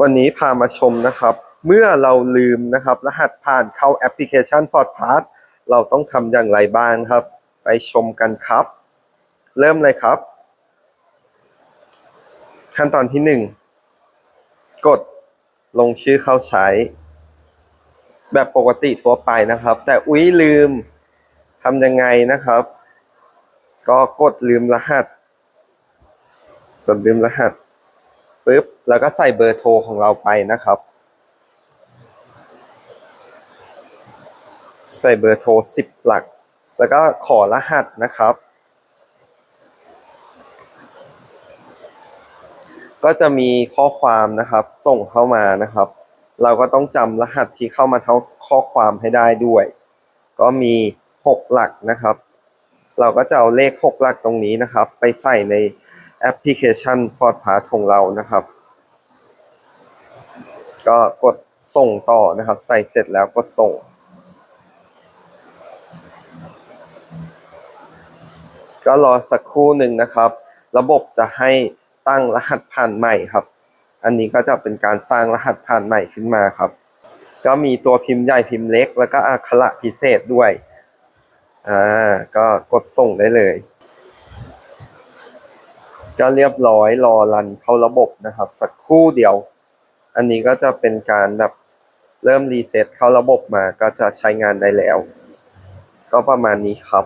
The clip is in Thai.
วันนี้พามาชมนะครับ เมื่อเราลืมนะครับ รหัสผ่านเข้าแอปพลิเคชัน Ford Pass เราต้องทำอย่างไรบ้างครับ ไปชมกันครับ เริ่มเลยครับ ขั้นตอนที่หนึ่งกดลงชื่อเข้าใช้ แบบปกติทั่วไปนะครับ แต่อุ๊ยลืมทำยังไงนะครับ ก็กดลืมรหัส กดลืมรหัส ปุ๊บแล้วก็ใส่เบอร์โทรของเราไปนะครับ ใส่เบอร์โทรสิบหลัก แล้วก็ขอรหัสนะครับ ก็จะมีข้อความนะครับส่งเข้ามานะครับ เราก็ต้องจำรหัสที่เข้ามาเท่าข้อความให้ได้ด้วย ก็มีหกหลักนะครับ เราก็จะเอาเลขหกหลักตรงนี้นะครับ ไปใส่ใน แอปพลิเคชัน Ford Pass ของเรานะครับ ก็กดส่งต่อนะครับ ใส่เสร็จแล้วกดส่ง ก็รอสักครู่หนึ่งนะครับ ระบบจะให้ตั้งรหัสผ่านใหม่ครับ อันนี้ก็จะเป็นการสร้างรหัสผ่านใหม่ขึ้นมาครับ ก็มีตัวพิมพ์ใหญ่พิมพ์เล็ก แล้วก็อักขระพิเศษด้วย อ่า ก็กดส่งได้เลย ก็เรียบร้อยรอรันเข้าระบบนะครับ สักครู่เดียว อันนี้ก็จะเป็นการแบบเริ่มรีเซ็ตเข้าระบบมาก็จะใช้งานได้แล้ว ก็ประมาณนี้ครับ